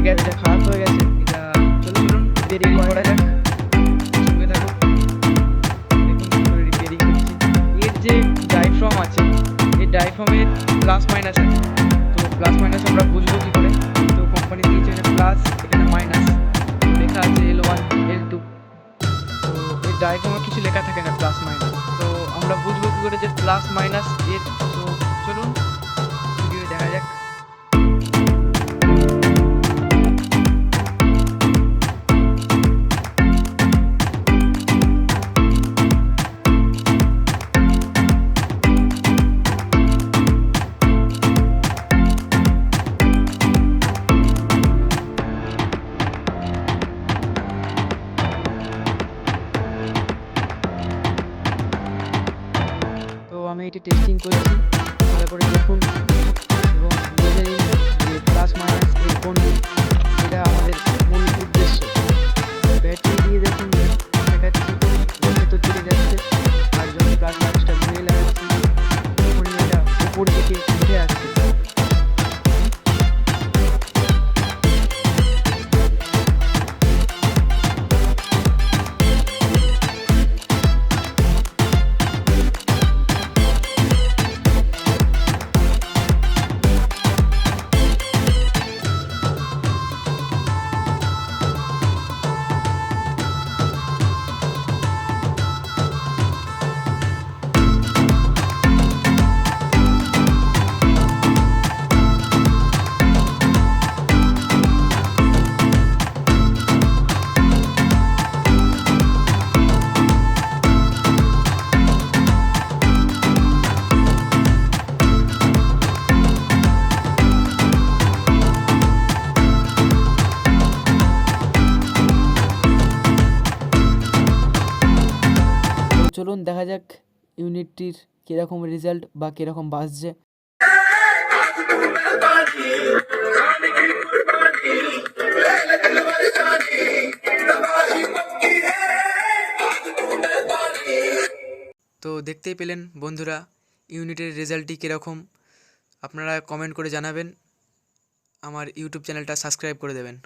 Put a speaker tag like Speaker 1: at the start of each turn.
Speaker 1: আমাদের গ্যারেজটা খারাপ হয়ে গেছে, এটা চলুন রিপেয়ারিং করা যাক। সঙ্গে থাকুন। এর যে ডাইফ্রম আছে, এই ডাইফ্রমের প্লাস মাইনাস আছে। তো প্লাস মাইনাস আমরা বুঝব কী করে? তো কোম্পানি দিয়েছে এটা প্লাস এখানে মাইনাস লেখা আছে এল ওয়ান এল টু তো এই ডায়াগ্রামে কিছু লেখা থাকে না প্লাস মাইনাস তো আমরা বুঝব কী করে যে প্লাস মাইনাস এর আমি এটি টেস্টিং করেছি। করে দেখুন এবং চলুন দেখা যাক ইউনিটটির কীরকম রেজাল্ট বা কীরকম বাজছে। তো দেখতেই পেলেন বন্ধুরা, ইউনিটের রেজাল্টটি কীরকম। আপনারা কমেন্ট করে জানাবেন। আমার ইউটিউব চ্যানেলটা সাবস্ক্রাইব করে দেবেন।